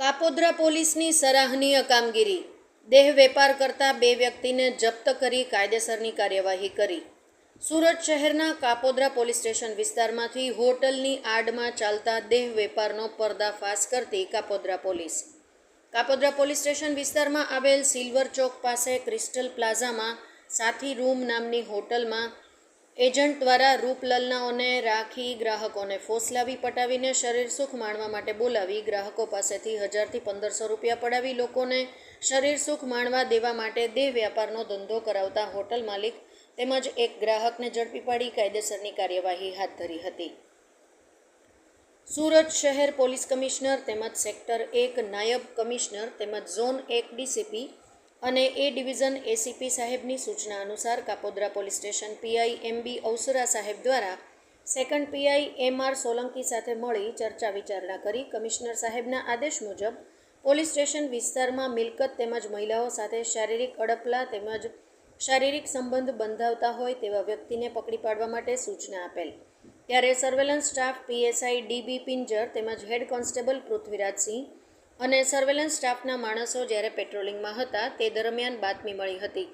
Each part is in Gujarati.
કાપોદ્રા પોલીસની સરાહનીય કામગીરી. દેહ વેપાર કરતા બે વ્યક્તિને જપ્ત કરી કાયદેસરની કાર્યવાહી કરી. સુરત શહેરના કાપોદ્રા પોલીસ સ્ટેશન વિસ્તારમાંથી હોટલની આડમાં ચાલતા દેહ વેપારનો પર્દાફાશ કરતી Kapodra police. Kapodra police station વિસ્તારમાં આવેલ સિલ્વર ચોક પાસે ક્રિસ્ટલ પ્લાઝામાં સાથી રૂમ નામની હોટલમાં એજન્ટ દ્વારા રૂપલલનાઓને રાખી ગ્રાહકોને ફોસલાવી પટાવીને શરીર સુખ માણવા માટે બોલાવી ગ્રાહકો પાસેથી હજારથી પંદરસો રૂપિયા પડાવી લોકોને શરીર સુખ માણવા દેવા માટે દેહ વ્યાપારનો ધંધો કરાવતા હોટલ માલિક તેમજ એક ગ્રાહકને ઝડપી પાડી કાયદેસરની કાર્યવાહી હાથ ધરી હતી. સુરત શહેર પોલીસ કમિશનર તેમજ સેક્ટર એક નાયબ કમિશનર તેમજ ઝોન એક ડીસીપી અને એ ડિવિઝન એસીપી સાહેબની સૂચના અનુસાર Kapodra police station PI M B Avasara સાહેબ દ્વારા second PI M R Solanki સાથે મળી ચર્ચા વિચારણા કરી કમિશનર સાહેબના આદેશ મુજબ પોલીસ સ્ટેશન વિસ્તારમાં મિલકત તેમજ મહિલાઓ સાથે શારીરિક અડપલા તેમજ શારીરિક સંબંધ બંધાવતા હોય તેવા વ્યક્તિને પકડી પાડવા માટે સૂચના આપેલ. ત્યારે surveillance staff PSI DB Pinjar તેમજ હેડ કોન્સ્ટેબલ પૃથ્વીરાજસિંહ અને સર્વેલન્સ સ્ટાફના માણસો જ્યારે પેટ્રોલિંગમાં હતા, તે દરમિયાન બાતમી મળી હતી.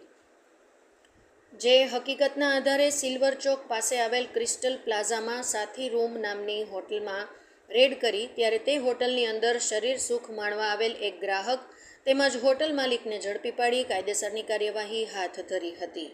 જે હકીકતના આધારે સિલ્વર ચોક પાસે આવેલ ક્રિસ્ટલ પ્લાઝામાં સાથી રૂમ નામની હોટલમાં રેડ કરી, ત્યારે તે હોટલની અંદર શરીર સુખ માણવા આવેલ એક ગ્રાહક તેમજ હોટલ માલિકને ઝડપી પાડી કાયદેસરની કાર્યવાહી હાથ ધરી હતી.